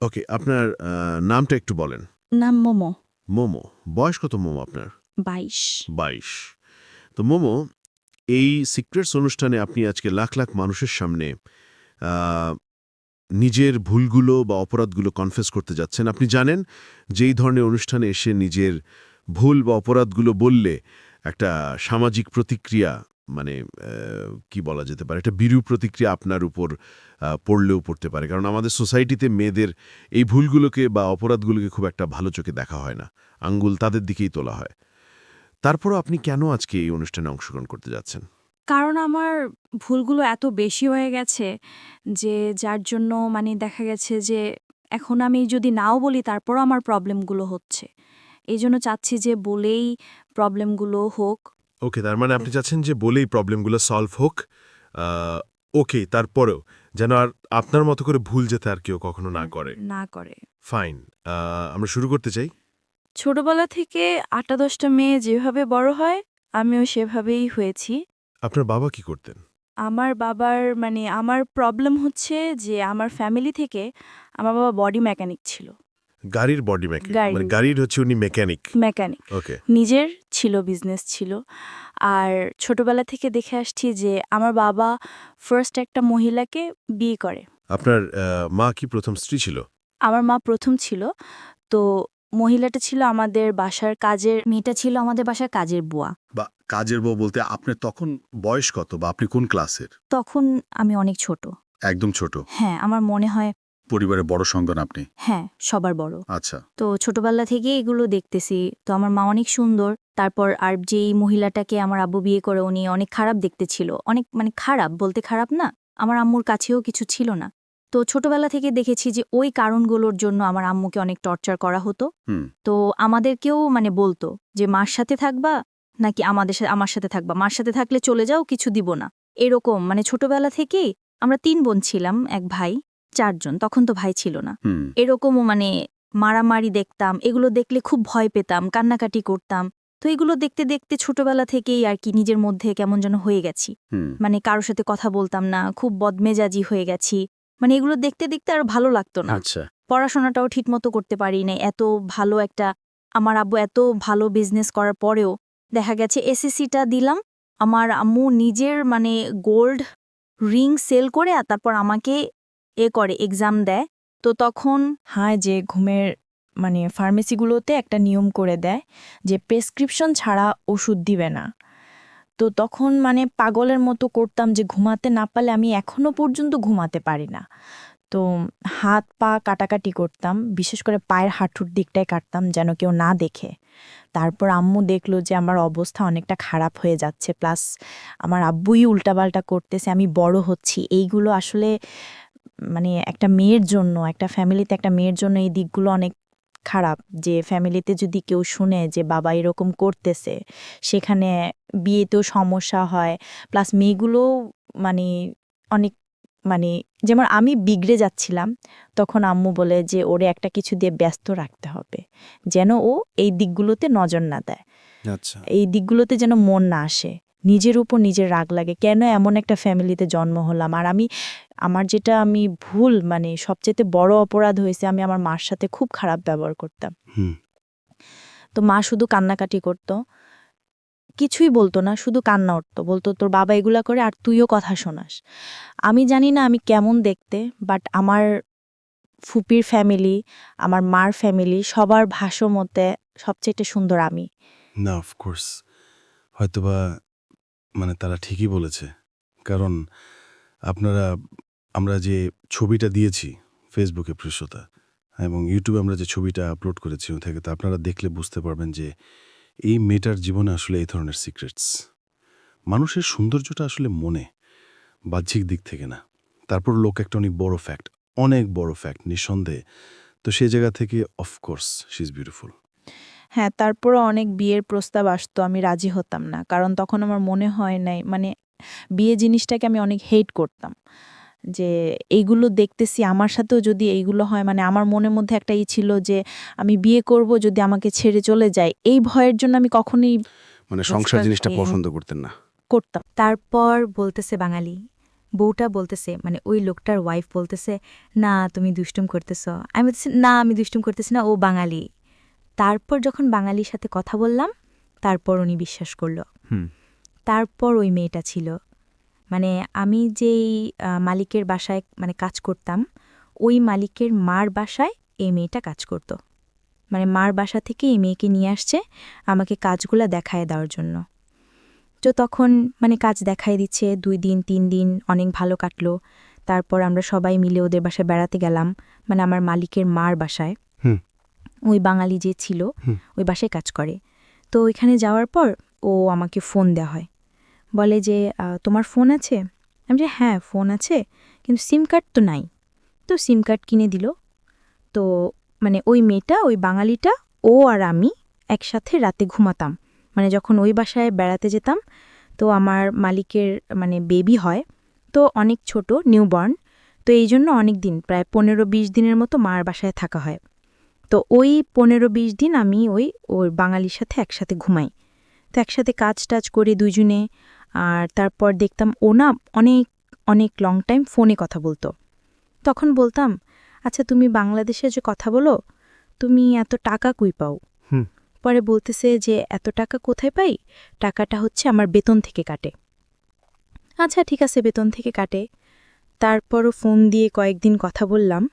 ওকে আপনার নামটা একটু বলেন। নাম মোমো। মোমো বয়স কত মোমো আপনার? বাইশ। বাইশ। তো মোমো এই সিক্রেটস অনুষ্ঠানে আপনি আজকে লাখ লাখ মানুষের সামনে নিজের ভুলগুলো বা অপরাধগুলো কনফেস করতে যাচ্ছেন। আপনি জানেন যে এই ধরনের অনুষ্ঠানে এসে নিজের ভুল বা অপরাধগুলো বললে একটা সামাজিক প্রতিক্রিয়া মানে কি বলা যেতে পারে, একটা বিরূপ প্রতিক্রিয়া আপনার উপর পড়লেও পড়তে পারে। কারণ আমাদের সোসাইটিতে মেয়েদের এই ভুলগুলোকে বা অপরাধগুলোকে খুব একটা ভালো চোখে দেখা হয় না। আঙ্গুল তাদের দিকেই তোলা হয়। তারপরও আপনি কেন আজকে এই অনুষ্ঠানে অংশগ্রহণ করতে যাচ্ছেন? কারণ আমার ভুলগুলো এত বেশি হয়ে গেছে যে, যার জন্য মানে দেখা গেছে যে, এখন আমি যদি নাও বলি তারপরও আমার প্রবলেমগুলো হচ্ছে। এই জন্য চাচ্ছি যে বলেই প্রবলেমগুলো হোক ওকে তার মানে আপনি চাচ্ছেন যে বলেই প্রবলেমগুলো সলভ হোক ওকে তারপরেও যেন আর আপনার মতো করে ভুল যেতে আর কেউ কখনো না করে। না করে। ফাইন আমরা শুরু করতে চাই। ছোটবেলা থেকে আটটা দশটা মেয়ে যেভাবে বড় হয় আমিও সেভাবেই হয়েছি। আপনার বাবা কি করতেন? আমার বাবার মানে আমার প্রবলেম হচ্ছে যে আমার ফ্যামিলি থেকে আমার বাবা বডি মেকানিক ছিল। গাড়ির বডি মেকানিক। মানে গাড়ির হচ্ছে উনি মেকানিক মেকানিক ওকে নিজের ছিল বিজনেস ছিল। আর ছোটবেলা থেকে দেখে আসছি যে আমার বাবা ফার্স্ট একটা মহিলাকে বিয়ে করে। আপনার মা কি প্রথম স্ত্রী ছিল? আমার মা প্রথম ছিল। তো মহিলাটা ছিল আমাদের বাসার কাজের মেয়েটা ছিল আমাদের বাসার কাজের বুয়া। বা কাজের বউ বলতে আপনার তখন বয়স কত বা আপনি কোন ক্লাসের তখন আমি অনেক ছোট। একদম ছোট। হ্যাঁ আমার মনে হয় পরিবারের বড় সন্তান আপনি? হ্যাঁ সবার বড়। আচ্ছা। তো ছোটবেলা থেকে এগুলো দেখতেছি। তো আমার মা অনেক সুন্দর। তারপর আর যেই মহিলাটাকে আমার আব্বু বিয়ে করে উনি অনেক খারাপ দেখতে ছিল অনেক মানে খারাপ বলতে খারাপ না। আমার আম্মুর কাছেও কিছু ছিল না। তো ছোটবেলা থেকে দেখেছি যে ওই কারণগুলোর জন্য আমার আম্মুকে অনেক টর্চার করা হতো। তো আমাদেরকেও মানে বলতো যে মার সাথে থাকবা নাকি আমাদের সাথে আমার সাথে থাকবা? মার সাথে থাকলে চলে যাও কিছু দিব না। এরকম। মানে ছোটবেলা থেকেই আমরা তিন বোন ছিলাম এক ভাই। চারজন তখন তো ভাই ছিল না। এরকমও মানে মারামারি দেখতাম এগুলো দেখলে খুব ভয় পেতাম কান্নাকাটি করতাম। তো এগুলো দেখতে দেখতে ছোটবেলা থেকেই আর কি নিজের মধ্যে কেমন যেন হয়ে গেছি। মানে কারোর সাথে কথা বলতাম না খুব বদমেজাজি হয়ে গেছি। মানে এগুলো দেখতে দেখতে আর ভালো লাগতো না। আচ্ছা। পড়াশোনাটাও ঠিকমতো করতে পারি না এত ভালো একটা আমার আব্বু এত ভালো বিজনেস করার পরেও দেখা গেছে এসএসসিটা দিলাম আমার আম্মু নিজের মানে গোল্ড রিং সেল করে আর তারপর আমাকে এ করে এক্সাম দেয়, তো তখন হ্যাঁ যে ঘুমের মানে ফার্মেসিগুলোতে একটা নিয়ম করে দেয় যে প্রেসক্রিপশন ছাড়া ওষুধ দিবে না। তো তখন মানে পাগলের মতো করতাম যে ঘুমাতে না পারলে আমি এখনও পর্যন্ত ঘুমাতে পারি না। তো হাত পা কাটাকাটি করতাম, বিশেষ করে পায়ের হাঁটুর দিকটাই কাটতাম যেন কেউ না দেখে। তারপর আম্মু দেখল যে আমার অবস্থা অনেকটা খারাপ হয়ে যাচ্ছে প্লাস আমার আব্বুই উল্টাপাল্টা করতেছে, আমি বড় হচ্ছি। এইগুলো আসলে মানে একটা মেয়ের জন্য একটা ফ্যামিলিতে একটা মেয়ের জন্য এই দিকগুলো অনেক খারাপ। যে ফ্যামিলিতে যদি কেউ শুনে যে বাবা এরকম করতেছে সেখানে বিয়েতেও সমস্যা হয় প্লাস মেয়েগুলো মানে অনেক মানে যেমন আমি বিগড়ে যাচ্ছিলাম তখন আম্মু বলে যে ওরে একটা কিছু দিয়ে ব্যস্ত রাখতে হবে যেন ও এই দিকগুলোতে নজর না দেয়। আচ্ছা। এই দিকগুলোতে যেন মন না আসে নিজের উপর নিজের রাগ লাগে। কেন এমন একটা ফ্যামিলিতে জন্ম হলাম? আর আমি আমার যেটা আমি ভুল মানে সবচেয়ে বড় অপরাধ হয়েছে আমি আমার মার সাথে খুব খারাপ ব্যবহার করতাম। তো মা শুধু কান্নাকাটি করত কিছুই বলতো না শুধু কান্না উঠতো বলতো তোর বাবা এগুলা করে আর তুইও কথা শোনাস। আমি জানি না আমি কেমন দেখতে বাট আমার ফুপির ফ্যামিলি আমার মার ফ্যামিলি সবার ভাষ্য মতে সবচেয়ে সুন্দর আমি। না অফকোর্স হয়তোবা মানে তারা ঠিকই বলেছে। কারণ আপনারা আমরা যে ছবিটা দিয়েছি ফেসবুকে পৃষ্ঠতা এবং ইউটিউবে আমরা যে ছবিটা আপলোড করেছি ওই থেকে, তো আপনারা দেখলে বুঝতে পারবেন যে এই মেয়েটার জীবনে আসলে এই ধরনের সিক্রেটস মানুষের সৌন্দর্যটা আসলে মনে, বাহ্যিক দিক থেকে না। তারপর লোক একটা অনেক বড় ফ্যাক্ট অনেক বড় ফ্যাক্ট নিঃসন্দেহে। তো সেই জায়গা থেকে অফকোর্স শি ইজ বিউটিফুল হ্যাঁ তারপরও অনেক বিয়ের প্রস্তাব আসতো, আমি রাজি হতাম না। কারণ তখন আমার মনে হয় নাই মানে বিয়ে জিনিসটাকে আমি অনেক হেট করতাম। যে এইগুলো দেখতেছি আমার সাথেও যদি এইগুলো হয় মানে আমার মনের মধ্যে একটা ই ছিল যে আমি বিয়ে করব যদি আমাকে ছেড়ে চলে যায় এই ভয়ের জন্য আমি কখনোই মানে সংসার জিনিসটা পছন্দ করতেন না। করতাম। তারপর বলতেছে বাঙালি বউটা বলতেছে মানে ওই লোকটার ওয়াইফ বলতেছে না তুমি দুষ্টুম করতেছ। আমি বলতেছি না আমি দুষ্টুম করতেছি না ও বাঙালি। তারপর যখন বাঙালির সাথে কথা বললাম তারপর উনি বিশ্বাস করল। হুম। তারপর ওই মেয়েটা ছিল। মানে আমি যেই মালিকের বাসায় মানে কাজ করতাম ওই মালিকের মার বাসায় এই মেয়েটা কাজ করত। মানে মার বাসা থেকে এই মেয়েকে নিয়ে আসছে আমাকে কাজগুলো দেখায় দেওয়ার জন্য। তো তখন মানে কাজ দেখায় দিচ্ছে দুই দিন তিন দিন অনেক ভালো কাটলো। তারপর আমরা সবাই মিলে ওদের বাসায় বেড়াতে গেলাম মানে আমার মালিকের মার বাসায়। ওই বাঙালি যে ছিল ওই বাসায় কাজ করে। তো ওইখানে যাওয়ার পর ও আমাকে ফোন দেওয়া হয়। বলে যে তোমার ফোন আছে? আমি যে হ্যাঁ ফোন আছে, কিন্তু সিম কার্ড তো নাই। তো সিম কার্ড কিনে দিল। তো মানে ওই মেয়েটা, ওই বাঙালিটা, ও আর আমি একসাথে রাতে ঘুমাতাম। মানে যখন ওই বাসায় বেড়াতে যেতাম, তো আমার মালিকের মানে বেবি হয়, তো অনেক ছোট, নিউবর্ন। তো এই জন্য অনেক দিন, প্রায় পনেরো বিশ দিনের মতো মার বাসায় থাকা হয়। তো ওই পনেরো বিশ দিন আমি ওই ওর বাঙালির সাথে একসাথে ঘুমাই। তো একসাথে কাজ টাজ করে দুজনে আর তারপর দেখতাম ও না অনেক অনেক লং টাইম ফোনে কথা বলতো। তখন বলতাম আচ্ছা তুমি বাংলাদেশে যে কথা বলো তুমি এত টাকা কুই পাও? হুম। পরে বলতেছে যে এত টাকা কোথায় পাই? টাকাটা হচ্ছে আমার বেতন থেকে কাটে। আচ্ছা ঠিক আছে বেতন থেকে কাটে। তারপরও ফোন দিয়ে কয়েকদিন কথা বললাম।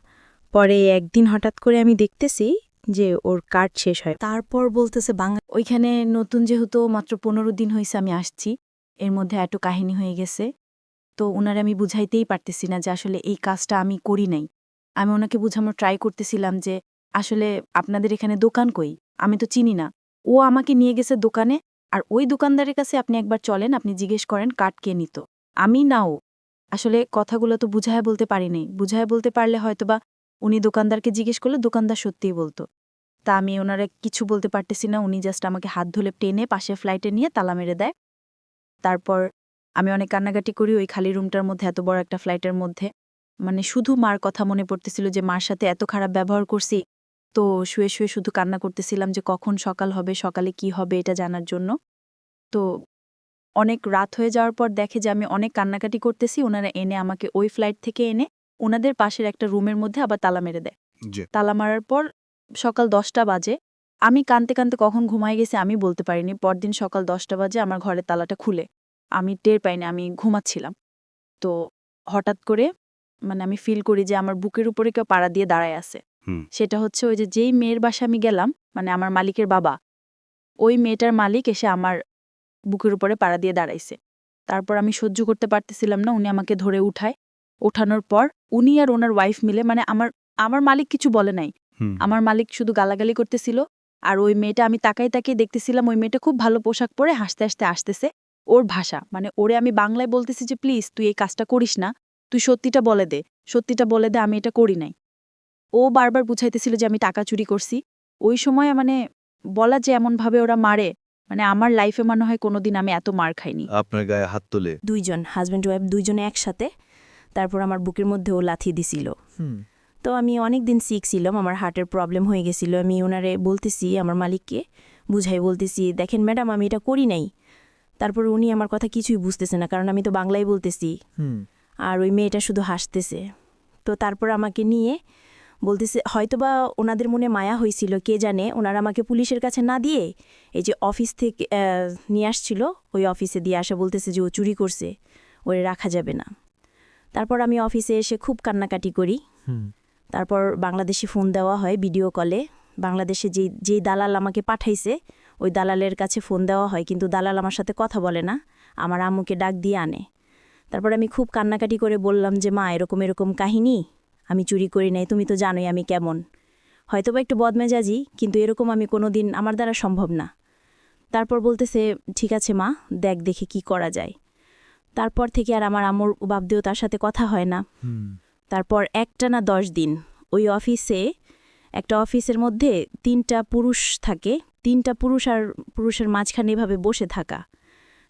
পরে একদিন হঠাৎ করে আমি দেখতেছি যে ওর কার্ড শেষ হয়। তারপর বলতেছে বাংলা ওইখানে নতুন যেহেতু মাত্র পনেরো দিন হয়েছে আমি আসছি। এর মধ্যে এত কাহিনী হয়ে গেছে। তো ওনারে আমি বুঝাইতেই পারতেছি না যে আসলে এই কাজটা আমি করি নাই। আমি ওনাকে বুঝানোর ট্রাই করতেছিলাম যে, আসলে আপনাদের এখানে দোকান কই? আমি তো চিনি না। ও আমাকে নিয়ে গেছে দোকানে, আর ওই দোকানদারের কাছে আপনি একবার চলেন, আপনি জিজ্ঞেস করেন কার্ড কে নিত। আমি নাও আসলে কথাগুলো তো বুঝায় বলতে পারিনি বুঝায় বলতে পারলে হয়তোবা উনি দোকানদারকে জিজ্ঞেস করলে দোকানদার সত্যিই বলতো। তা আমি ওনারা কিছু বলতে পারতেছি না। উনি জাস্ট আমাকে হাত ধরে টেনে পাশে ফ্লাইটে নিয়ে তালা মেরে দেয়। তারপর আমি অনেক কান্নাকাটি করি ওই খালি রুমটার মধ্যে এত বড় একটা ফ্লাইটের মধ্যে। মানে শুধু মার কথা মনে পড়তেছিল যে মার সাথে এত খারাপ ব্যবহার করছি তো শুয়ে শুয়ে শুধু কান্না করতেছিলাম যে কখন সকাল হবে সকালে কি হবে এটা জানার জন্য। তো অনেক রাত হয়ে যাওয়ার পর দেখে যে আমি অনেক কান্নাকাটি করতেছি ওনারা এনে আমাকে ওই ফ্লাইট থেকে এনে ওনাদের পাশের একটা রুমের মধ্যে আবার তালা মেরে দেয়। তালা মারার পর সকাল দশটা বাজে আমি কানতে কানতে কখন ঘুমাই গেছি আমি বলতে পারিনি। পরদিন সকাল দশটা বাজে আমার ঘরের তালাটা খুলে। আমি টের পাইনি আমি ঘুমাচ্ছিলাম। তো হঠাৎ করে মানে আমি ফিল করি যে আমার বুকের উপরে কেউ পাড়া দিয়ে দাঁড়ায় আছে। সেটা হচ্ছে ওই যে যেই মেয়ের বাসা আমি গেলাম মানে আমার মালিকের বাবা ওই মেয়েটার মালিক এসে আমার বুকের উপরে পাড়া দিয়ে দাঁড়াইছে। তারপর আমি সহ্য করতে পারতেছিলাম না উনি আমাকে ধরে উঠায়। ওঠানোর পর উনি আর ওনার ওয়াইফ মিলে মানে আমার আমার মালিক কিছু বলে নাই। আমার মালিক শুধু গালাগালি করতেছিল আর ওই মেয়েটা আমি তাকাই তাকিয়ে দেখতেছিলাম ওই মেয়েটা খুব ভালো পোশাক পরে হাসতে হাসতে আসতেছে ওর ভাষা। মানে ওরে আমি বাংলায় বলতেছি যে প্লিজ তুই এই কাজটা করিস না। তুই সত্যিটা বলে দে। সত্যিটা বলে দে আমি এটা করি নাই। ও বারবার বুঝাইতেছিল যে আমি টাকা চুরি করছি। ওই সময় মানে বলা যে এমনভাবে ওরা মারে মানে আমার লাইফে মনে হয় কোনোদিন আমি এত মার খাইনি। আপনার গায়ে হাত তোলে। দুইজন হাজব্যান্ড ওয়াইফ দুইজনে একসাথে তারপর আমার বুকের মধ্যে ও লাথি দিছিল। তো আমি অনেক দিন সিক ছিলাম আমার হার্টের প্রবলেম হয়ে গেছিল। আমি ওনারে বলতেছি আমার মালিককে বুঝাই বলতেছি দেখেন ম্যাডাম আমি এটা করি নাই। তারপর উনি আমার কথা কিছুই বুঝতেছে না কারণ আমি তো বাংলায় বলতেছি। আর ওই মেয়েটা শুধু হাসতেছে। তো তারপর আমাকে নিয়ে বলতেছে হয়তোবা ওনাদের মনে মায়া হয়েছিল কে জানে? ওনারা আমাকে পুলিশের কাছে না দিয়ে এই যে অফিস থেকে নিয়ে আসছিল ওই অফিসে দিয়ে আসা বলতেছে যে ও চুরি করছে ওরে রাখা যাবে না। তারপর আমি অফিসে এসে খুব কান্নাকাটি করি। তারপর বাংলাদেশে ফোন দেওয়া হয় ভিডিও কলে। বাংলাদেশে যেই যেই দালাল আমাকে পাঠাইছে, ওই দালালের কাছে ফোন দেওয়া হয়, কিন্তু দালাল আমার সাথে কথা বলে না, আমার আম্মুকে ডাক দিয়ে আনে। তারপর আমি খুব কান্নাকাটি করে বললাম যে, মা, এরকম এরকম কাহিনী, আমি চুরি করি নাই, তুমি তো জানোই আমি কেমন। হয়তোবা একটু বদমেজাজি, কিন্তু এরকম আমি কোনো দিন আমার দ্বারা সম্ভব না। তারপর বলতেছে, ঠিক আছে মা, দেখ দেখে কি করা যায়। তারপর থেকে আর আমার আম্মুর বাবদেও তার সাথে কথা হয় না। তারপর একটা না দশ দিন। ওই অফিসে, একটা অফিসের মধ্যে তিনটা পুরুষ থাকে। তিনটা পুরুষ আর পুরুষের মাঝখানে এভাবে বসে থাকা।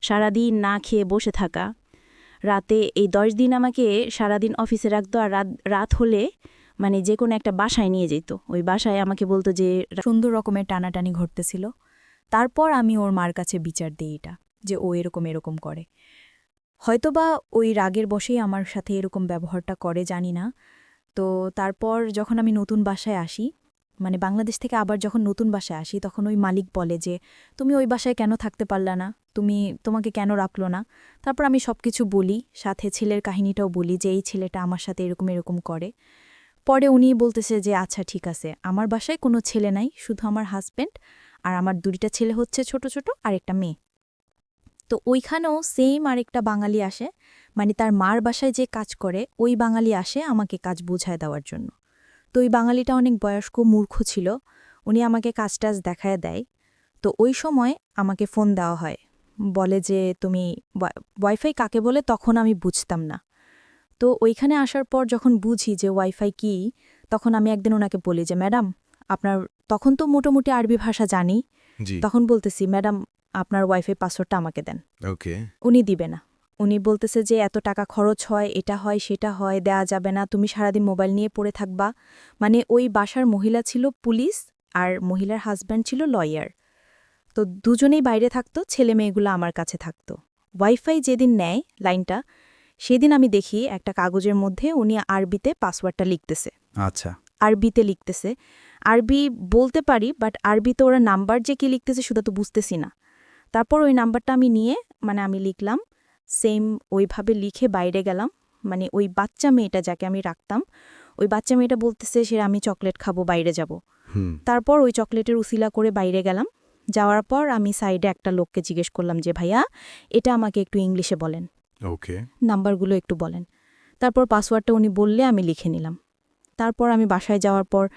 সারাদিন না খেয়ে বসে থাকা। রাতে এই দশ দিন আমাকে সারাদিন অফিসে রাখতো আর রাত রাত হলে মানে যে কোনো একটা বাসায় নিয়ে যেত। ওই বাসায় আমাকে বলতো যে, সুন্দর রকমের টানাটানি ঘটতেছিল। তারপর আমি ওর মার কাছে বিচার দিই এটা, যে ও এরকম এরকম করে। হয়তোবা ওই রাগের বশেই আমার সাথে এরকম ব্যবহারটা করে, জানি না। তো তারপর যখন আমি নতুন বাসায় আসি মানে বাংলাদেশ থেকে আবার যখন নতুন বাসায় আসি, তখন ওই মালিক বলে যে, তুমি ওই বাসায় কেন থাকতে পারলা না? তুমি, তোমাকে কেন রাখল না? তারপর আমি সব কিছু বলি, সাথে ছেলের কাহিনীটাও বলি যে, এই ছেলেটা আমার সাথে এরকম এরকম করে। পরে উনি বলতেছে যে আচ্ছা ঠিক আছে। আমার বাসায় কোনো ছেলে নাই, শুধু আমার হাজব্যান্ড আর আমার দুইটা ছেলে হচ্ছে ছোট ছোট আর একটা মেয়ে। তো ওইখানেও সেম আরেকটা বাঙালি আসে মানে তার মার বাসায় যে কাজ করে ওই বাঙালি আসে আমাকে কাজ বোঝায় দেওয়ার জন্য। তো ওই বাঙালিটা অনেক বয়স্ক মূর্খ ছিল উনি আমাকে কাজ টাজ দেখায় দেয়। তো ওই সময় আমাকে ফোন দেওয়া হয় বলে যে তুমি ওয়াই- ওয়াইফাই কাকে বলে তখন আমি বুঝতাম না। তো ওইখানে আসার পর যখন বুঝি যে ওয়াইফাই কি তখন আমি একদিন ওনাকে বলি যে ম্যাডাম আপনার তখন তো মোটামুটি আরবি ভাষা জানি। তখন বলতেছি ম্যাডাম আপনার ওয়াইফাই পাসওয়ার্ডটা আমাকে দেন। ওকে। উনি দিবে না। উনি বলতেছে যে এত টাকা খরচ হয় এটা হয় সেটা হয় দেয়া যাবে না তুমি সারাদিন মোবাইল নিয়ে পড়ে থাকবা। মানে ওই বাসার মহিলা ছিল পুলিশ আর মহিলার হাজব্যান্ড ছিল লয়ার। তো দুজনেই বাইরে থাকতো ছেলে মেয়েগুলো আমার কাছে থাকতো। ওয়াইফাই যেদিন নেয় লাইনটা সেদিন আমি দেখি একটা কাগজের মধ্যে উনি আরবিতে পাসওয়ার্ডটা লিখতেছে। আচ্ছা। আরবিতে লিখতেছে। আরবি বলতে পারি বাট আরবিতে ওরা নাম্বার যে কি লিখতেছে সেটা তো বুঝতেছি না। তারপর ওই নাম্বারটা আমি নিয়ে মানে আমি লিখলাম সেম ওইভাবে লিখে বাইরে গেলাম মানে ওই বাচ্চা মেয়েটা যাকে আমি রাখতাম ওই বাচ্চা মেয়েটা বলতেছে সে আমি চকলেট খাব বাইরে যাব। তারপর ওই চকলেটের উসিলা করে বাইরে গেলাম। যাওয়ার পর আমি সাইডে একটা লোককে জিজ্ঞেস করলাম যে ভাইয়া এটা আমাকে একটু ইংলিশে বলেন। ওকে নাম্বারগুলো একটু বলেন। তারপর পাসওয়ার্ডটা উনি বললে আমি লিখে নিলাম। তারপর আমি বাসায় যাওয়ার পর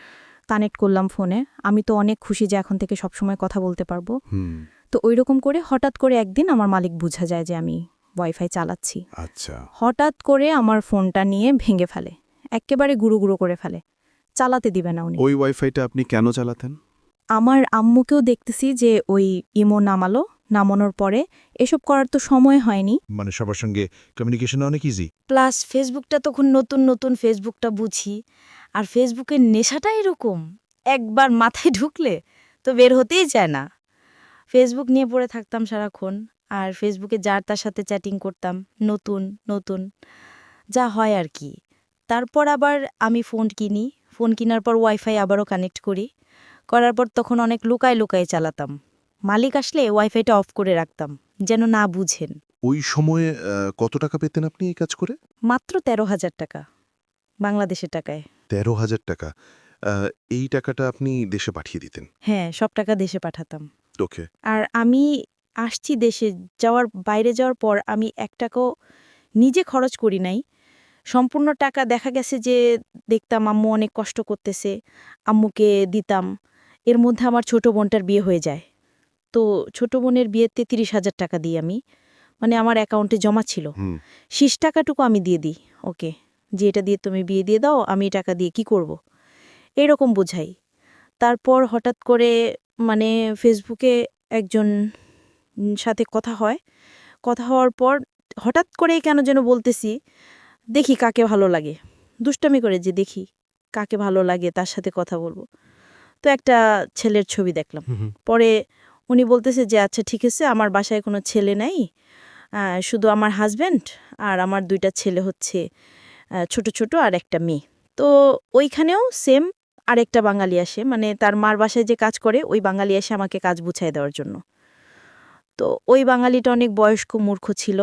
কানেক্ট করলাম ফোনে আমি তো অনেক খুশি যে এখন থেকে সবসময় কথা বলতে পারব। হুম। তো ওই রকম করে হঠাৎ করে একদিন আমার মালিক বুঝা যায় যে আমি ওয়াইফাই চালাচ্ছি। আচ্ছা। হঠাৎ করে আমার ফোনটা নিয়ে ভেঙে ফেলে। একেবারে গুঁড়ো গুঁড়ো করে ফেলে। চালাতে দিবে না উনি। ওই ওয়াইফাইটা আপনি কেন চালাতেন? আমার আম্মুকেও দেখতেছি যে ওই ইমো নামালো। নামানোর পরে এসব করার তো সময় হয়নি। মানে সবার সঙ্গে কমিউনিকেশন অনেক ইজি প্লাস ফেসবুকটা তখন নতুন নতুন ফেসবুকটা বুঝি। আর ফেসবুকের নেশাটা এরকম। একবার মাথায় ঢুকলে তো বের হতেই চায় না। ফেসবুক নিয়ে পড়ে থাকতাম সারাক্ষণ আর ফেসবুকে যার তার সাথে চ্যাটিং করতাম নতুন নতুন যা হয় আর কি। তারপর আবার আমি ফোন কিনি ফোন কেনার পর ওয়াইফাই আবারও কানেক্ট করি করার পর তখন অনেক লুকায় লুকায় চালাতাম। মালিক আসলে ওয়াইফাইটা অফ করে রাখতাম যেন না বুঝেন। ওই সময়ে কত টাকা পেতেন আপনি এই কাজ করে? মাত্র তেরো হাজার টাকা বাংলাদেশের টাকায়। তেরো হাজার টাকা এই টাকাটা আপনি দেশে পাঠিয়ে দিতেন? হ্যাঁ সব টাকা দেশে পাঠাতাম। ওকে আর আমি আসছি দেশে যাওয়ার বাইরে যাওয়ার পর আমি এক টাকাও নিজে খরচ করি নাই। সম্পূর্ণ টাকা দেখা গেছে যে দেখতাম আম্মু অনেক কষ্ট করতেছে আম্মুকে দিতাম। এর মধ্যে আমার ছোট বোনটার বিয়ে হয়ে যায়। তো ছোট বোনের বিয়েতে তিরিশ হাজার টাকা দিই আমি। মানে আমার অ্যাকাউন্টে জমা ছিল। শেষ টাকাটুকু আমি দিয়ে দিই ওকে। যে এটা দিয়ে তুমি বিয়ে দিয়ে দাও আমি টাকা দিয়ে কি করব। এরকম বোঝাই। তারপর হঠাৎ করে মানে ফেসবুকে একজন সাথে কথা হয়। কথা হওয়ার পর হঠাৎ করেই কেন যেন বলতেছি দেখি কাকে ভালো লাগে। দুষ্টামি করে যে দেখি কাকে ভালো লাগে তার সাথে কথা বলব। তো একটা ছেলের ছবি দেখলাম। পরে উনি বলতেছে যে আচ্ছা ঠিক আছে আমার বাসায় কোনো ছেলে নাই। শুধু আমার হাজব্যান্ড আর আমার দুইটা ছেলে হচ্ছে ছোট ছোট আর একটা মেয়ে। তো ওইখানেও সেম আরেকটা বাঙালি আসে মানে তার মার বাসায় যে কাজ করে ওই বাঙালি এসে আমাকে কাজ বুঝাই দেওয়ার জন্য। তো ওই বাঙালিটা অনেক বয়স্ক মূর্খ ছিল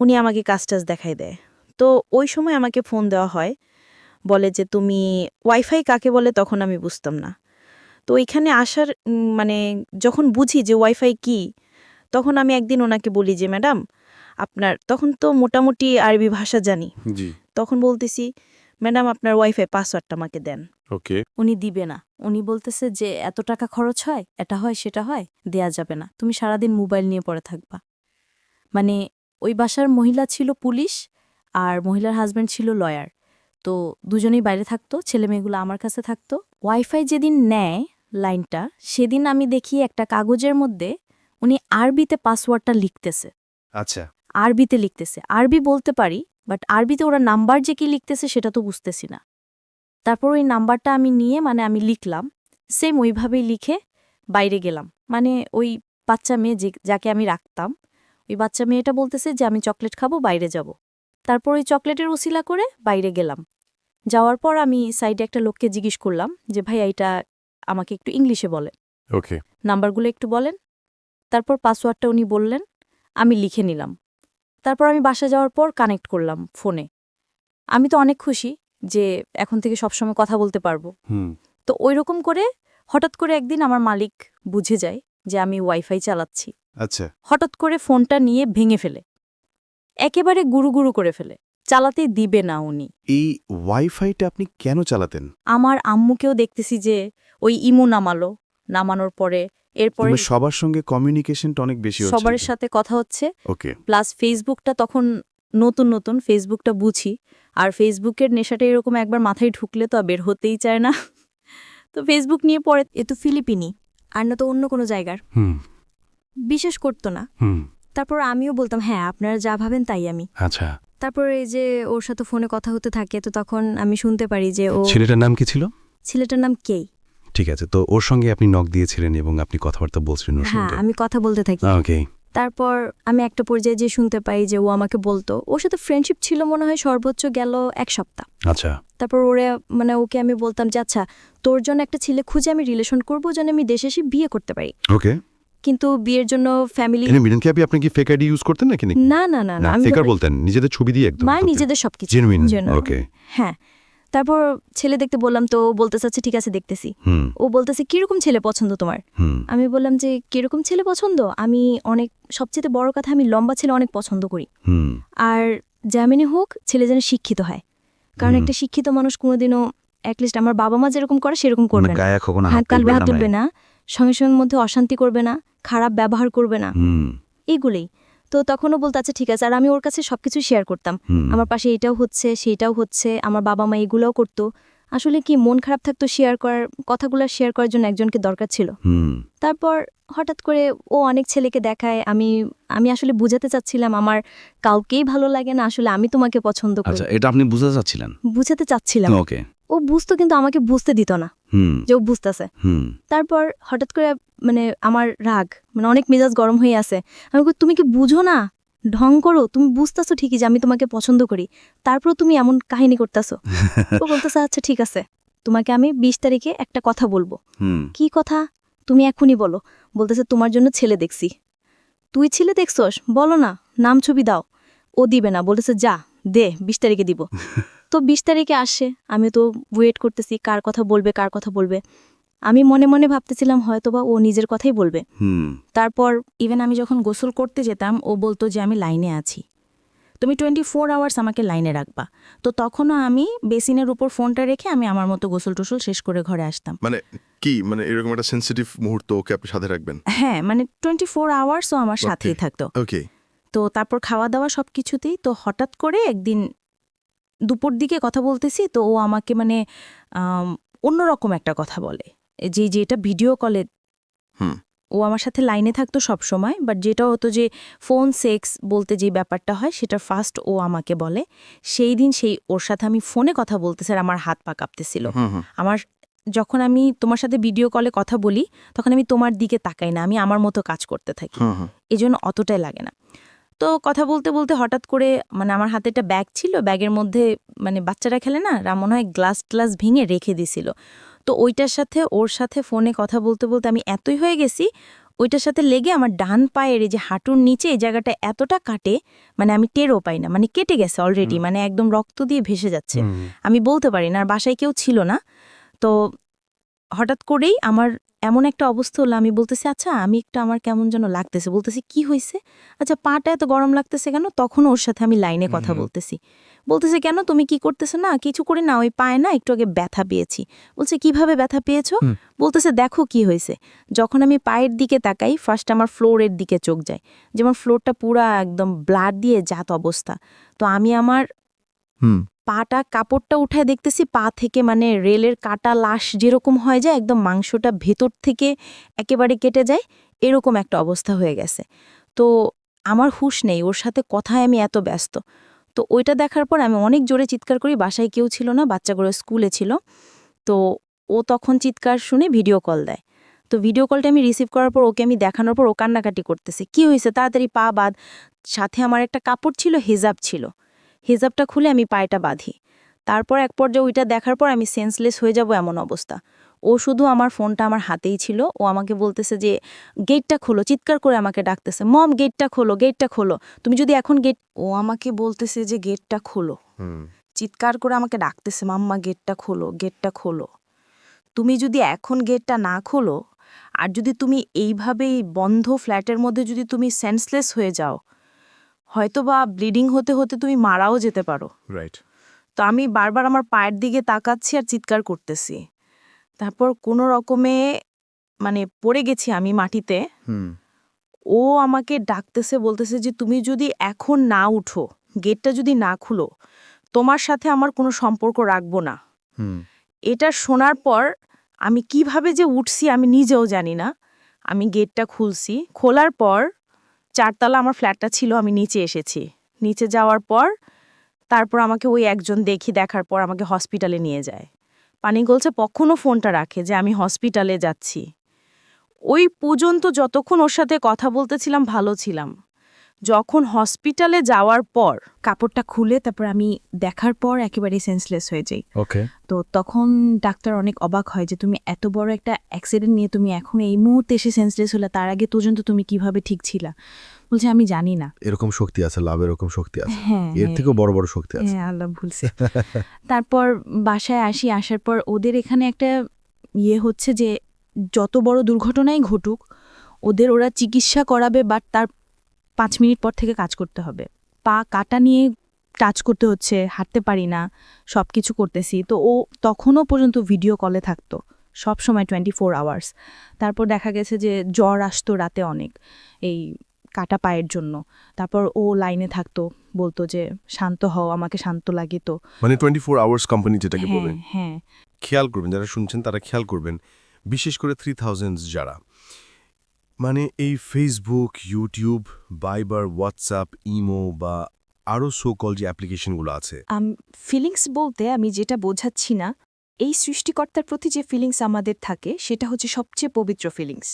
উনি আমাকে কাজ টাজ দেখাই দেয়। তো ওই সময় আমাকে ফোন দেওয়া হয় বলে যে তুমি ওয়াইফাই কাকে বলে তখন আমি বুঝতাম না। তো ওইখানে আসার মানে যখন বুঝি যে ওয়াইফাই কি তখন আমি একদিন ওনাকে বলি যে ম্যাডাম আপনার তখন তো মোটামুটি আরবি ভাষা জানি। তখন বলতেছি ম্যাডাম আপনার ওয়াইফাই পাসওয়ার্ডটা আমাকে দেন। ওকে। উনি দিবে না। উনি বলতেছে যে এত টাকা খরচ হয় এটা হয় সেটা হয় দেয়া যাবে না। তুমি সারাদিন মোবাইল নিয়ে পড়ে থাকবা। মানে ওই বাসার মহিলা ছিল পুলিশ আর মহিলার হাজব্যান্ড ছিল লয়ার। তো দুজনেই বাইরে থাকতো ছেলে মেয়েগুলো আমার কাছে থাকতো। ওয়াইফাই যেদিন নেয় লাইনটা সেদিন আমি দেখি একটা কাগজের মধ্যে উনি আরবিতে পাসওয়ার্ডটা লিখতেছে। আচ্ছা। আরবিতে লিখতেছে। আরবি বলতে পারি বাট আরবিতে ওরা নাম্বার যে কি লিখতেছে সেটা তো বুঝতেছি না। তারপর ওই নাম্বারটা আমি নিয়ে মানে আমি লিখলাম সেম ওইভাবেই লিখে বাইরে গেলাম। মানে ওই বাচ্চা মেয়ে যে যাকে আমি রাখতাম ওই বাচ্চা মেয়েটা বলতেছে যে আমি চকলেট খাব বাইরে যাব। তারপর ওই চকলেটের উসিলা করে বাইরে গেলাম। যাওয়ার পর আমি সাইডে একটা লোককে জিজ্ঞেস করলাম যে ভাই এইটা আমাকে একটু ইংলিশে বলে ওকে নাম্বারগুলো একটু বলেন। তারপর পাসওয়ার্ডটা উনি বললেন আমি লিখে নিলাম। তারপর আমি বাসা যাওয়ার পর কানেক্ট করলাম ফোনে আমি তো অনেক খুশি যে এখন থেকে সবসময় কথা বলতে পারব। হুম। তো ওই রকম করে হঠাৎ করে একদিন আমার মালিক বুঝে যায় যে আমি ওয়াইফাই চালাচ্ছি। আচ্ছা। হঠাৎ করে ফোনটা নিয়ে ভেঙে ফেলে। একেবারে গুরু গুরু করে ফেলে। চালাতে দিবে না উনি। এই ওয়াইফাইটা আপনি কেন চালাতেন? আমার আম্মুকেও দেখতেছি যে ওই ইমো নামালো। নামানোর পরে এরপরে সবার সঙ্গে কমিউনিকেশনটা অনেক বেশি হচ্ছে। সবার সাথে কথা হচ্ছে। ওকে প্লাস ফেসবুকটা তখন নতুন নতুন। ফেসবুকটা বুঝি। আর ফেসবুকের নেশাটা এরকম একবার মাথায় ঢুকলে তো বের হতেই চায় না। তো ফেসবুক নিয়ে পরে এ তো ফিলিপিনি আর না তো অন্য কোনো জায়গার। হুম। বিশেষ করতো না। হুম। তারপর আমিও বলতাম হ্যাঁ আপনারা যা ভাবেন তাই আমি। আচ্ছা। তারপর এই যে ওর সাথে ফোনে কথা হতে থাকে তো তখন আমি শুনতে পারি যে ও ছেলেটার নাম কি ছিল? ছেলেটার নাম কেই ঠিক আছে তো ওর সঙ্গে আপনি নক দিয়েছিলেন এবং আপনি কথাবার্তা বলছিলেন ওর হ্যাঁ সঙ্গে? আমি কথা বলতে থাকি। ওকে তারপর আমি একটা পর্যায়ে যে শুনতে পাই যে ও আমাকে বলতো ওর সাথে ফ্রেন্ডশিপ ছিল মনে হয় সর্বোচ্চ গেল এক সপ্তাহ। আচ্ছা। তারপর ওরে মানে ওকে আমি বলতাম যে আচ্ছা তোর জন্য একটা ছেলে খুঁজে আমি রিলেশন করব যেন আমি দেশে এসে বিয়ে করতে পারি। ওকে কিন্তু বিয়ের জন্য ফ্যামিলি এনে মিলন কি আপনি কি ফেক আইডি ইউজ করতেন নাকি? না না না না আমি ফেকার বলতেন নিজেদের ছবি দিয়ে একদম মা নিজেদের সবকিছু। জেনুইন। ওকে হ্যাঁ। তারপর ছেলে দেখতে বললাম তো ও বলতে চাচ্ছে ঠিক আছে দেখতেছি। ও বলতেছে কীরকম ছেলে পছন্দ তোমার? আমি বললাম যে কীরকম ছেলে পছন্দ? আমি অনেক সবচেয়ে বড় কথা আমি লম্বা ছেলে অনেক পছন্দ করি। আর যেমনই হোক ছেলে যেন শিক্ষিত হয়। কারণ একটা শিক্ষিত মানুষ কোনোদিনও অ্যাটলিস্ট আমার বাবা মা যেরকম করে সেরকম করবে না। হাত কাল হাত তুলবে না না। সঙ্গে সঙ্গে মধ্যে অশান্তি করবে না খারাপ ব্যবহার করবে না। এগুলোই। তো তখনও বলতে আচ্ছা ঠিক আছে। আর আমি ওর কাছে সবকিছু শেয়ার করতাম। আমার পাশে এটাও হচ্ছে সেটাও হচ্ছে আমার বাবা মা এগুলোও করতো। আসলে কি মন খারাপ থাকতো শেয়ার করার কথাগুলো শেয়ার করার জন্য একজনকে দরকার ছিল। হুম। তারপর হঠাৎ করে ও অনেক ছেলেকে দেখায় আমি আমি আসলে বুঝাতে চাচ্ছিলাম আমার কাউকেই ভালো লাগে না আসলে আমি তোমাকে পছন্দ করি। আচ্ছা এটা আপনি বুঝতে চাচ্ছিলেন? বুঝাতে চাচ্ছিলাম। ওকে। ও বুঝতো কিন্তু আমাকে বুঝতে দিত না হুম। যে ও বুঝতেছে। হুম। তারপর হঠাৎ করে মানে আমার রাগ মানে অনেক মেজাজ গরম হয়ে আছে। আমি তুমি কি বুঝো না? ঢং করো তুমি বুঝতেছো ঠিকই যে আমি তোমাকে পছন্দ করি। তারপর তুমি এমন কাহিনী করতেছো। ও বলতেছে আচ্ছা ঠিক আছে। তোমাকে আমি বিশ তারিখে একটা কথা বলব। কি কথা? তুমি এখনই বলো। বলতেছে তোমার জন্য ছেলে দেখছি। তুই ছেলে দেখছস? বলো না নাম ছবি দাও। ও দিবে না। বলতেছে যা দে বিশ তারিখে দিব। তো বিশ তারিখে আসে আমি তো ওয়েট করতেছি কার কথা বলবে কার কথা বলবে? আমি মনে মনে ভাবতেছিলাম হয়তোবা ও নিজের কথাই বলবে। তারপর ইভেন আমি যখন গোসল করতে যেতাম ও বলতো যে আমি লাইনে আছি। তুমি টোয়েন্টি ফোর আওয়ার্স আমাকে লাইনে রাখবা। তো তখনও আমি বেসিনের উপর ফোনটা রেখে আমি আমার মতো গোসল টোসল শেষ করে ঘরে আসতাম। মানে কি? মানে এরকম একটা সেন্সিটিভ মুহূর্ত ওকে আপনি সাথে রাখবেন? হ্যাঁ মানে টোয়েন্টি ফোর আওয়ার্সও আমার সাথেই থাকতো। ওকে তো তারপর খাওয়া দাওয়া সব কিছুতেই তো হঠাৎ করে একদিন দুপুর দিকে কথা বলতেছি তো ও আমাকে মানে অন্যরকম একটা কথা বলে। যে যেটা ভিডিও কলে হুম। ও আমার সাথে লাইনে থাকতো সব সময় বাট যেটা হতো যে ফোন সেক্স বলতে যে ব্যাপারটা হয় সেটা ফার্স্ট ও আমাকে বলে। সেই দিন সেই ওর সাথে আমি ফোনে কথা বলতেছি আর আমার হাত পা কাঁপতেছিল। আমার যখন আমি তোমার সাথে ভিডিও কলে কথা বলি তখন আমি তোমার দিকে তাকাই না আমি আমার মতো কাজ করতে থাকি। এজন্য অতটাই লাগে না। তো কথা বলতে বলতে হঠাৎ করে মানে আমার হাতে একটা ব্যাগ ছিল ব্যাগের মধ্যে মানে বাচ্চারা খেলে না মনে হয় গ্লাস গ্লাস ভেঙে রেখে দিছিল। তো ওইটার সাথে ওর সাথে ফোনে কথা বলতে বলতে আমি এতই হয়ে গেছি ওইটার সাথে লেগে আমার ডান পায়ের এই যে হাঁটুর নিচে এই জায়গাটা এতটা কাটে মানে আমি টেরও পাই না মানে কেটে গেছে অলরেডি মানে একদম রক্ত দিয়ে ভেসে যাচ্ছে। আমি বলতে পারি না আর বাসায় কেউ ছিল না। তো হঠাৎ করেই আমার এমন একটা অবস্থা হলো আমি বলতেছি আচ্ছা আমি একটু আমার কেমন যেন লাগতেছে। বলতেছি কি হয়েছে আচ্ছা পাটা এত গরম লাগতেছে কেন? তখন ওর সাথে আমি লাইনে কথা বলতেছি। বলতেছে কেন তুমি কি করতেছো? না কিছু করে না ওই পায়ে না একটু আগে ব্যথা পেয়েছি। বলছে কীভাবে ব্যথা পেয়েছ? বলতেছে দেখো কি হয়েছে যখন আমি পায়ের দিকে তাকাই ফার্স্ট আমার ফ্লোরের দিকে চোখ যায়। যেমন ফ্লোরটা পুরা একদম ব্লাড দিয়ে জাত অবস্থা। তো আমি আমার পাটা কাপড়টা উঠায় দেখতেছি, পা থেকে মানে রেলের কাটা লাশ যেরকম হয় যায়, একদম মাংসটা ভেতর থেকে একেবারে কেটে যায়, এরকম একটা অবস্থা হয়ে গেছে। তো আমার হুঁশ নেই, ওর সাথে কথায় আমি এত ব্যস্ত। তো ওইটা দেখার পর আমি অনেক জোরে চিৎকার করি, বাসায় কেউ ছিল না, বাচ্চাগুলো স্কুলে ছিল। তো ও তখন চিৎকার শুনে ভিডিও কল দেয়। তো ভিডিও কলটা আমি রিসিভ করার পর ওকে আমি দেখানোর পর ও কান্নাকাটি করতেছে। কি হয়েছে? তাড়াতাড়ি পা বাদ সাথে আমার একটা কাপড় ছিল, হেজাব ছিল। হিজাবটা খুলে আমি পায়টা বাঁধি। তারপর এক পর্যায়ে ওইটা দেখার পর আমি সেন্সলেস হয়ে যাব এমন অবস্থা। ও শুধু আমার ফোনটা আমার হাতেই ছিল। ও আমাকে বলতেছে যে গেটটা খোলো। চিৎকার করে আমাকে ডাকতেছে মম গেটটা খোলো গেটটা খোলো। তুমি যদি এখন গেট ও আমাকে বলতেছে যে গেটটা খোলো। চিৎকার করে আমাকে ডাকতেছে মাম্মা গেটটা খোলো গেটটা খোলো। তুমি যদি এখন গেটটা না খোলো আর যদি তুমি এইভাবেই বন্ধ ফ্ল্যাটের মধ্যে যদি তুমি সেন্সলেস হয়ে যাও হয়তো বা ব্লিডিং হতে হতে তুমি মারাও যেতে পারো। রাইট তো আমি বারবার আমার পায়ের দিকে তাকাচ্ছি আর চিৎকার করতেছি। তারপর কোনো রকমে মানে পড়ে গেছি আমি মাটিতে। ও আমাকে ডাকতেছে বলতেছে যে তুমি যদি এখন না উঠো গেটটা যদি না খুলো তোমার সাথে আমার কোনো সম্পর্ক রাখব না। এটা শোনার পর আমি কীভাবে যে উঠছি আমি নিজেও জানি না। আমি গেটটা খুলছি। খোলার পর চারতলা আমার ফ্ল্যাটটা ছিল, আমি নিচে এসেছি। নিচে যাওয়ার পর, তারপর আমাকে ওই একজন দেখি, দেখার পর আমাকে হসপিটালে নিয়ে যায়। পানি গলছে কখনও ফোনটা রাখে যে আমি হসপিটালে যাচ্ছি। ওই পর্যন্ত যতক্ষণ ওর সাথে কথা বলতেছিলাম, ভালো ছিলাম। যখন হসপিটালে যাওয়ার পর কাপড়টা খুলে তারপর আমি দেখার পর একেবারে সেন্সলেস হয়ে যাই। ওকে তো তখন ডাক্তার অনেক অবাক হয় যে তুমি এত বড় একটা অ্যাক্সিডেন্ট নিয়ে তুমি এখন এই মুহূর্তে এসে সেন্সলেস হলে তার আগে পর্যন্ত তুমি কীভাবে ঠিক ছিলা? বলছে আমি জানি না। এরকম শক্তি আছে লাভ এরকম শক্তি আছে। হ্যাঁ এর হ্যাঁ। থেকেও বড় বড় শক্তি আছে। হ্যাঁ আল্লাহ ভুলছে। তারপর বাসায় আসি আসার পর ওদের এখানে একটা ইয়ে হচ্ছে যে যত বড় দুর্ঘটনাই ঘটুক ওদের ওরা চিকিৎসা করাবে বাট তার পাঁচ মিনিট পর থেকে কাজ করতে হবে। পা কাটা নিয়ে টাচ করতে হচ্ছে হাঁটতে পারি না সব কিছু করতেছি। তো ও তখনও পর্যন্ত ভিডিও কলে থাকতো সব সময় টোয়েন্টি ফোর আওয়ার্স তারপর দেখা গেছে যে জ্বর আসতো রাতে অনেক এই কাটা পায়ের জন্য। তারপর ও লাইনে থাকতো বলতো যে শান্ত হও আমাকে শান্ত লাগে তো। মানে টোয়েন্টি ফোর আওয়ার্স কোম্পানি যেটাকে হ্যাঁ বলে। হ্যাঁ। খেয়াল করবেন যারা শুনছেন তারা খেয়াল করবেন। বিশেষ করে থ্রি থাউজেন্ডস যারা। মানে এই Facebook YouTube Viber WhatsApp imo বা আরও সো কল যে অ্যাপ্লিকেশনগুলো আছে। ফিলিংস বলতে আমি যেটা বোঝাচ্ছি না, এই সৃষ্টিকর্তার প্রতি যে ফিলিংস আমাদের থাকে, সেটা হচ্ছে সবচেয়ে পবিত্র ফিলিংস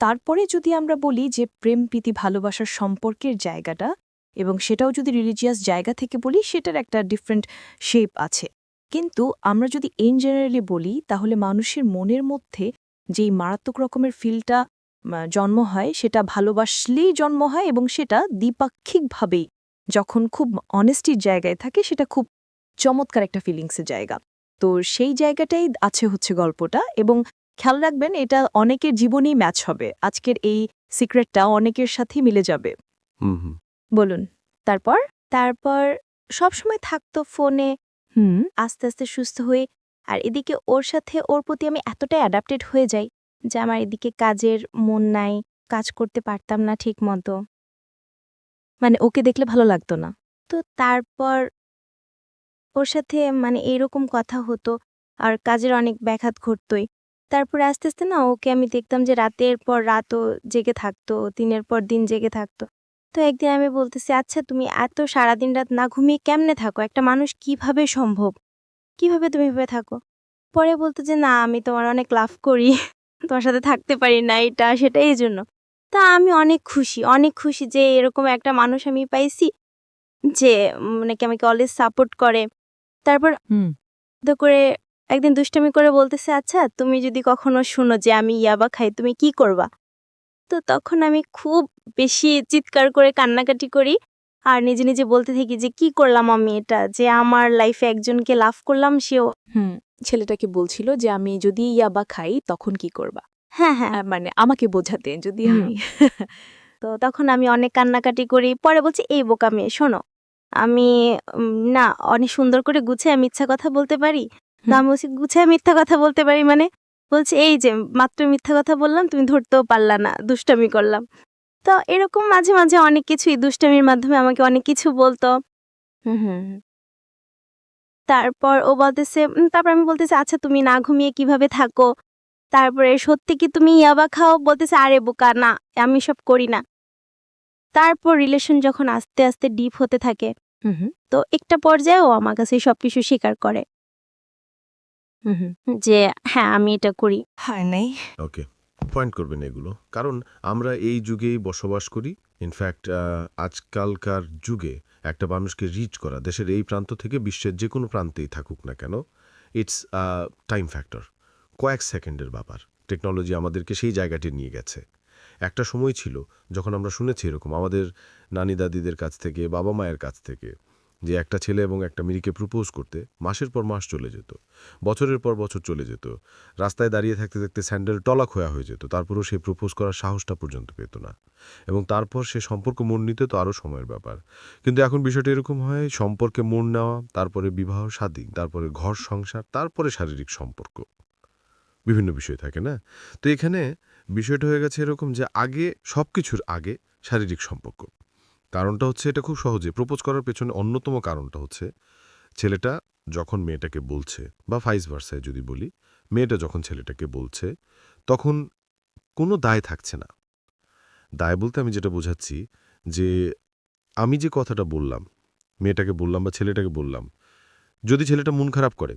তারপরে যদি আমরা বলি যে প্রেম, প্রীতি, ভালোবাসার সম্পর্কের জায়গাটা, এবং সেটাও যদি রিলিজিয়াস জায়গা থেকে বলি, সেটার একটা ডিফারেন্ট শেপ আছে। কিন্তু আমরা যদি ইন জেনারেলি বলি, তাহলে মানুষের মনের মধ্যে যেই মারাত্মক রকমের ফিলটা জন্ম হয় সেটা ভালোবাসলেই জন্ম হয় এবং সেটা দ্বিপাক্ষিকভাবেই যখন খুব অনেস্টির জায়গায় থাকে সেটা খুব চমৎকার একটা ফিলিংসের জায়গা। তো সেই জায়গাটাই আছে হচ্ছে গল্পটা এবং খেয়াল রাখবেন এটা অনেকের জীবনেই ম্যাচ হবে। আজকের এই সিক্রেটটা অনেকের সাথেই মিলে যাবে। বলুন তারপর? তারপর সবসময় থাকতো ফোনে হুম। আস্তে আস্তে সুস্থ হয়ে আর এদিকে ওর সাথে ওর প্রতি আমি এতটাই অ্যাডাপ্টেড হয়ে যাই যে আমার এদিকে কাজের মন নাই, কাজ করতে পারতাম না ঠিক মতো। মানে ওকে দেখলে ভালো লাগতো না। তো তারপর ওর সাথে মানে এরকম কথা হতো আর কাজের অনেক ব্যাঘাত ঘটতই। তারপরে আস্তে আস্তে না ওকে আমি দেখতাম যে রাতের পর রাতও জেগে থাকতো, দিনের পর দিন জেগে থাকতো। তো একদিন আমি বলতেছি আচ্ছা তুমি এত সারাদিন রাত না ঘুমিয়ে কেমনে থাকো? একটা মানুষ কীভাবে সম্ভব? কীভাবে তুমি এভাবে থাকো? পরে বলতো যে, না, আমি তোমার অনেক লাভ করি। তোমার সাথে থাকতে পারি না এটা সেটা এই জন্য। তা আমি অনেক খুশি অনেক খুশি যে এরকম একটা মানুষ আমি পাইছি যে মানে কি আমাকে অলওয়েজ সাপোর্ট করে। তারপর তো করে একদিন দুষ্টামি করে বলতেছে আচ্ছা তুমি যদি কখনো শুনো যে আমি ইয়াবা খাই তুমি কি করবা? তো তখন আমি খুব বেশি চিৎকার করে কান্নাকাটি করি আর নিজে নিজে বলতে থাকি যে কি করলাম আমি এটা? যে আমার লাইফে একজনকে লাভ করলাম সেও হুম। ছেলেটাকে বলছিল যে আমি যদি ইয়াবা খাই তখন কি করবা? হ্যাঁ হ্যাঁ। মানে আমাকে বোঝাতে যদি আমি। তো তখন আমি অনেক কান্নাকাটি করি। পরে বলছি এই বোকা মেয়ে শোনো আমি না অনেক সুন্দর করে গুছিয়ে মিথ্যা কথা বলতে পারি? তো আমি বলছি গুছিয়ে মিথ্যা কথা বলতে পারি মানে? বলছে এই যে মাত্র মিথ্যা কথা বললাম তুমি ধরতেও পারলা না দুষ্টামি করলাম। তো এরকম মাঝে মাঝে অনেক কিছুই দুষ্টামির মাধ্যমে আমাকে অনেক কিছু বলতো। হুম হুম হুম। তারপর ও বলতেছে তারপর আমি বলতেছি আচ্ছা তুমি না ঘুমিয়ে কীভাবে থাকো? তারপরে সত্যি কি তুমি ইয়াবা খাও? বলতেছে আরে বোকা না আমি সব করি না। তারপর রিলেশন যখন আস্তে আস্তে ডিপ হতে থাকে হুম হুম। তো একটা পর্যায়ে ও আমার কাছে সবকিছু স্বীকার করে। হুম হুম। যে হ্যাঁ আমি এটা করি। হয় নাই। ওকে পয়েন্ট করবেন এগুলো। কারণ আমরা এই যুগেই বসবাস করি। ইনফ্যাক্ট আজকালকার যুগে একটা মানুষকে রিচ করা, দেশের এই প্রান্ত থেকে বিশ্বের যে কোনো প্রান্তেই থাকুক না কেন ইটস টাইম ফ্যাক্টর কয়েক সেকেন্ডের ব্যাপার। টেকনোলজি আমাদেরকে সেই জায়গাটি নিয়ে গেছে। একটা সময় ছিল, যখন আমরা শুনেছি এরকম, আমাদের নানি দাদিদের কাছ থেকে বাবা মায়ের কাছ থেকে যে একটা ছেলে এবং একটা মেয়েকে প্রপোজ করতে মাসের পর মাস চলে যেত, বছরের পর বছর চলে যেত। রাস্তায় দাঁড়িয়ে থাকতে থাকতে স্যান্ডেল টলা খোয়া হয়ে যেত, তারপরেও সে প্রপোজ করার সাহসটা পর্যন্ত পেত না। এবং তারপর সে সম্পর্ক মন নিতে তো আরও সময়ের ব্যাপার। কিন্তু এখন বিষয়টা এরকম হয়, সম্পর্কে মন নেওয়া, তারপরে বিবাহ শাদী তারপরে ঘর সংসার, তারপরে শারীরিক সম্পর্ক। বিভিন্ন বিষয় থাকে না? তো এখানে বিষয়টা হয়ে গেছে এরকম যে আগে সব কিছুর আগে শারীরিক সম্পর্ক। কারণটা হচ্ছে এটা খুব সহজে। প্রপোজ করার পেছনে অন্যতম কারণটা হচ্ছে, ছেলেটা যখন মেয়েটাকে বলছে, বা ফাইস ভার্সায় যদি বলি, মেয়েটা যখন ছেলেটাকে বলছে, তখন কোনো দায় থাকছে না। দায় বলতে আমি যেটা বোঝাচ্ছি যে, আমি যে কথাটা বললাম, মেয়েটাকে বললাম বা ছেলেটাকে বললাম, যদি ছেলেটা মন খারাপ করে,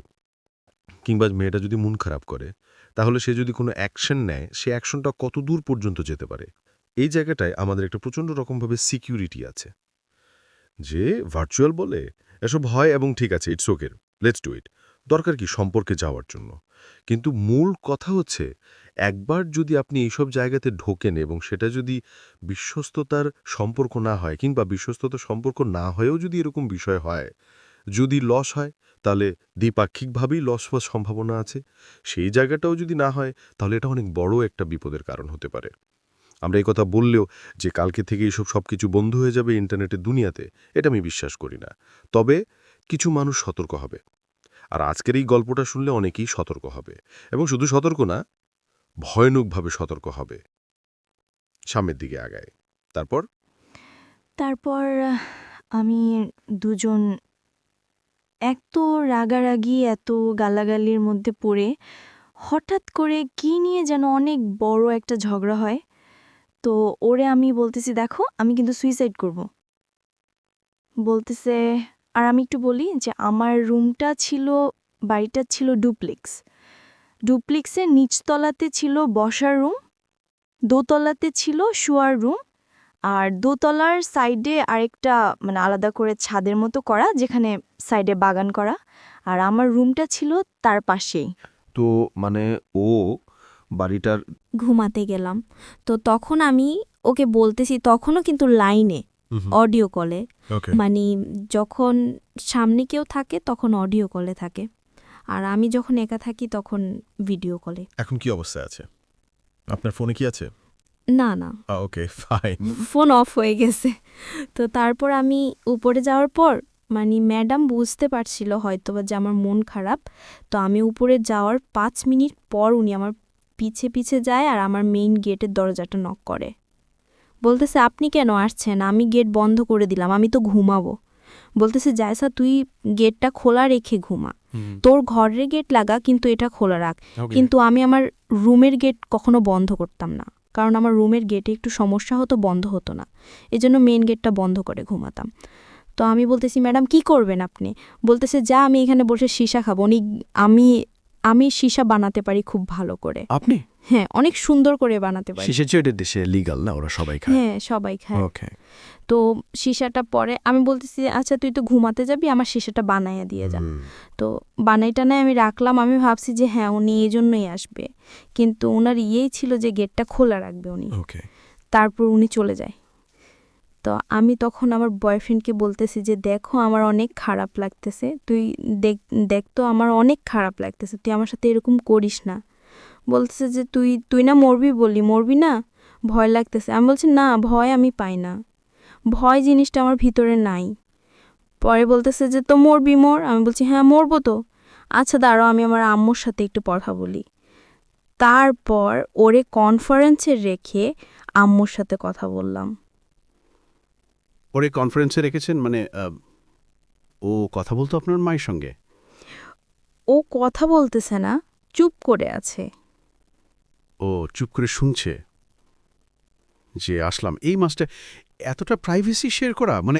কিংবা মেয়েটা যদি মন খারাপ করে, তাহলে সে যদি কোনো অ্যাকশন নেয়, সে অ্যাকশনটা কত দূর পর্যন্ত যেতে পারে? এই জায়গাটায় আমাদের একটা প্রচণ্ড রকমভাবে সিকিউরিটি আছে। যে ভার্চুয়াল বলে এসব হয় এবং ঠিক আছে it's okay let's do it দরকার কি সম্পর্কে যাওয়ার জন্য? কিন্তু মূল কথা হচ্ছে, একবার যদি আপনি এইসব জায়গাতে ঢোকেন এবং সেটা যদি বিশ্বস্ততার সম্পর্ক না হয় কিংবা বিশ্বস্ততার সম্পর্ক না হয়েও যদি এরকম বিষয় হয়, যদি লস হয়, তাহলে দ্বিপাক্ষিকভাবেই লস হওয়ার সম্ভাবনা আছে। সেই জায়গাটাও যদি না হয়, তাহলে এটা অনেক বড় একটা বিপদের কারণ হতে পারে। আমরা এই কথা বললেও যে কালকে থেকে এইসব সব কিছু বন্ধ হয়ে যাবে ইন্টারনেটের দুনিয়াতে, এটা আমি বিশ্বাস করি না। তবে কিছু মানুষ সতর্ক হবে। আর আজকের এই গল্পটা শুনলে অনেকেই সতর্ক হবে। এবং শুধু সতর্ক না, ভয়ানকভাবে সতর্ক হবে। সামনের দিকে আগায়। তারপর? তারপর, আমি দুজন এত রাগারাগি, এত গালাগালির মধ্যে পড়ে হঠাৎ করে কি নিয়ে যেন অনেক বড় একটা ঝগড়া হয়। তো ওরে আমি বলতেছি, দেখো, আমি কিন্তু সুইসাইড করব। বলতেছে, আর আমি একটু বলি যে, আমার রুমটা ছিল, বাড়িটা ছিল ডুপ্লেক্স ডুপ্লেক্সের নিচতলাতে ছিল বসার রুম দোতলাতে ছিল শোয়ার রুম আর দোতলার সাইডে আরেকটা মানে আলাদা করে ছাদের মতো করা, যেখানে সাইডে বাগান করা। আর আমার রুমটা ছিল তার পাশেই। তো মানে ও বাড়িটার ঘুমাতে গেলাম। তো তখন আমি ওকে বলতেছি তখনও কিন্তু লাইনে অডিও কলে। মানে যখন সামনে কেউ থাকে তখন অডিও কলে থাকে। আর আমি যখন একা থাকি তখন ভিডিও কলে। এখন কি অবস্থা আছে? আপনার ফোনে কি আছে? না না। Okay fine. ফোন অফ হয়ে গেছে। তো তারপর আমি উপরে যাওয়ার পর মানে ম্যাডাম বুঝতে পারছিল হয়তো বা যে আমার মন খারাপ। তো আমি উপরে যাওয়ার পাঁচ মিনিট পর উনি আমার পিছে পিছে যায় আর আমার মেইন গেটের দরজাটা নক করে। বলতেছে আপনি কেন আসছেন? আমি গেট বন্ধ করে দিলাম আমি তো ঘুমাবো। বলতেছে জায়সা তুই গেটটা খোলা রেখে ঘুমা। তোর ঘরের গেট লাগা কিন্তু এটা খোলা রাখ। কিন্তু আমি আমার রুমের গেট কখনো বন্ধ করতাম না। কারণ আমার রুমের গেটে একটু সমস্যা হতো বন্ধ হতো না। এজন্য মেন গেটটা বন্ধ করে ঘুমাতাম। তো আমি বলতেছি ম্যাডাম কি করবেন আপনি? বলতেছে যা আমি এখানে বসে সীসা খাব। উনি আমি আমি সীসা বানাতে পারি খুব ভালো করে। আপনি? হ্যাঁ অনেক সুন্দর করে বানাতে পারি। শিশে চেয়ে দেশে লিগাল না ওরা সবাই খায়। হ্যাঁ সবাই খায়। ওকে তো সীসাটা পরে আমি বলতেছি আচ্ছা তুই তো ঘুমাতে যাবি আমার সীসাটা বানাইয়া দিয়ে যা। তো বানাইটা নাই আমি রাখলাম আমি ভাবছি যে হ্যাঁ উনি এই জন্যই আসবে। কিন্তু ওনার ইয়েই ছিল যে গেটটা খোলা রাখবে উনি। ওকে তারপর উনি চলে যায়। তো আমি তখন আমার বয়ফ্রেন্ডকে বলতেছি যে, দেখো, আমার অনেক খারাপ লাগতেছে। তুই দেখ দেখ তো আমার অনেক খারাপ লাগতেছে। তুই আমার সাথে এরকম করিস না। বলতেছে যে, তুই তুই না মরবি বলি মরবি না? ভয় লাগতেছে। আমি বলছি, না, ভয় আমি পাই না। ভয় জিনিসটা আমার ভিতরে নাই। পরে বলতেছে যে, তো মরবি, মোর। আমি বলছি হ্যাঁ মরবো তো। আচ্ছা দাঁড়াও, আমি আমার আম্মুর সাথে একটু কথা বলি। তারপর ওরে কনফারেন্সে রেখে আম্মুর সাথে কথা বললাম। ওরে কনফারেন্সে রেখেছেন মানে ও কথা বলতো আপনার মায়ের সঙ্গে? ও কথা বলতেছে না চুপ করে আছে। ও চুপ করে শুনছে? যে আসলাম। এই মাসটা এতটা প্রাইভেসি শেয়ার করা মানে